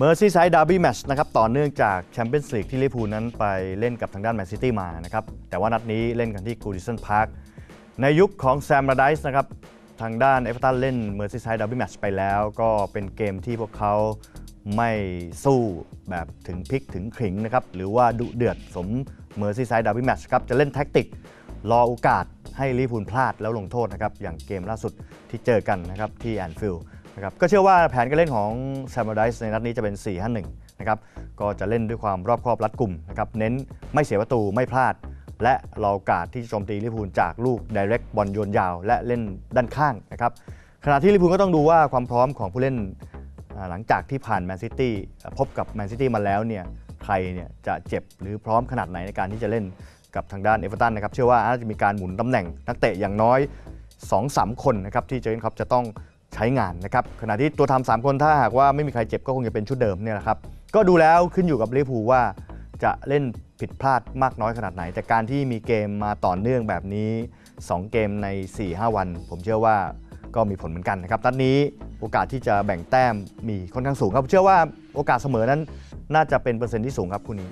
เมอร์ซีไซด์ดาร์บี้แมชนะครับต่อเนื่องจากแชมเปี้ยนส์ลีกที่ลิเวอร์พูลนั้นไปเล่นกับทางด้านแมนซิตี้มานะครับแต่ว่านัดนี้เล่นกันที่กูดิสันพาร์คในยุคของแซมราไดส์นะครับทางด้านเอเวอร์ตันเล่นเมอร์ซีไซด์ดาร์บี้แมชไปแล้ว ก็เป็นเกมที่พวกเขาไม่สู้แบบถึงพลิกถึงขิงนะครับหรือว่าดุเดือดสมเมอร์ซีไซด์ดาร์บี้แมชครับจะเล่นแท็กติกรอโอกาสให้ลิเวอร์พูลพลาดแล้วลงโทษนะครับอย่างเกมล่าสุดที่เจอกันนะครับที่แอนฟิลด์ นะครับก็เชื่อว่าแผนการเล่นของแซม r ไดส์ในนัดนี้จะเป็น 4-5-1 นะครับก็จะเล่นด้วยความรอบครอบรัดกลุ่มนะครับเน้นไม่เสียประตูไม่พลาด และรอโอกาสที่จะโจมตีลิพูลจากลูก direct บอลโยนยาว และเล่นด้านข้างนะครับขณะที่ลิพูลก็ต้องดูว่าความพร้อมของผู้เล่นหลังจากที่ผ่านแมนซิตี้พบกับแมนซิตี้มาแล้วเนี่ยใครเนี่ยจะเจ็บหรือพร้อมขนาดไหนในการที่จะเล่นกับทางด้านเอเวอร์ตันนะครับเชื่อว่าอาจจะมีการหมุนตำแหน่งนักเตะอย่างน้อย2-3 คนนะครับที่เจอร์เนคล็อปจะต้อง ช้งานนะครับขณะที่ตัวทำสามคนถ้าหากว่าไม่มีใครเจ็บก็คงจะเป็นชุดเดิมเนี่ยแหละครับก็ดูแล้วขึ้นอยู่กับลิเวอร์พูลว่าจะเล่นผิดพลาดมากน้อยขนาดไหน แต่การที่มีเกมมาต่อเนื่องแบบนี้ 2 เกมใน 4-5 วัน ผมเชื่อว่าก็มีผลเหมือนกันนะครับนัดนี้โอกาสที่จะแบ่งแต้มมีค่อนข้างสูงครับ เชื่อว่าโอกาสเสมอนั้นน่าจะเป็นเปอร์เซ็นต์ที่สูงครับคู่นี้